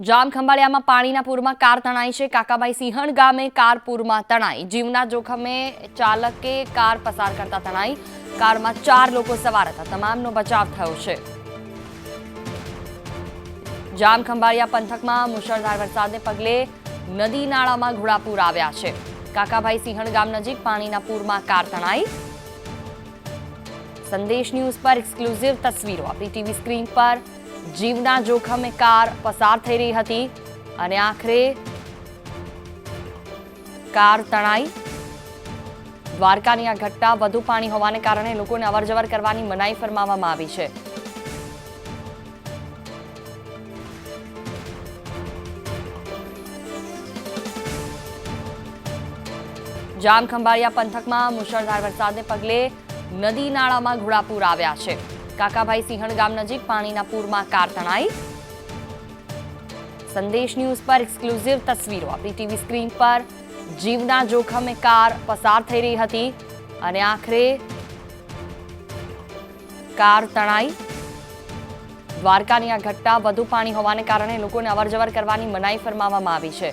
જામ ખંભાળિયામાં પાણીના પૂરમાં કાર તણાઈ છે. કાકાભાઈ સિંહણ ગામે કાર પૂરમાં તણાઈ. જીવના જોખમે ચાલકે કાર પસાર કરતા તણાઈ. કારમાં ચાર લોકો સવાર હતા. તમામનો બચાવ થયો છે. જામ ખંભાળિયા પંથકમાં મુશળધાર વરસાદને પગલે નદી નાળામાં ઘોડાપૂર આવ્યા છે. કાકાભાઈ સિંહણ ગામ નજીક પાણીના પૂરમાં કાર તણાઈ. સંદેશ ન્યૂઝ પર એક્સક્લુઝિવ તસવીરો. આપણી ટીવી સ્ક્રીન પર જીવના જોખમે કાર પસાર થઈ રહી હતી અને આખરે કાર તણાઈ. દ્વારકાની આ ઘટના વધુ પાણી હોવાને કારણે લોકોને અવરજવર કરવાની મનાઈ ફરમાવવામાં આવી છે. જામ ખંભાળિયા પંથકમાં મુશળધાર વરસાદને પગલે નદી નાળામાં ઘોડાપૂર આવ્યા છે. કાકાભાઈ સિંહણ ગામ નજીક પાણીના પૂરમાં કાર તણાઈ. સંદેશ ન્યૂઝ પર એક્સક્લુઝિવ તસવીરો. આપણી ટીવી સ્ક્રીન પર જીવના જોખમે કાર પસાર થઈ રહી હતી અને આખરે કાર તણાઈ. દ્વારકાની આ ઘટના વધુ પાણી હોવાને કારણે લોકોને અવરજવર કરવાની મનાઈ ફરમાવવામાં આવી છે.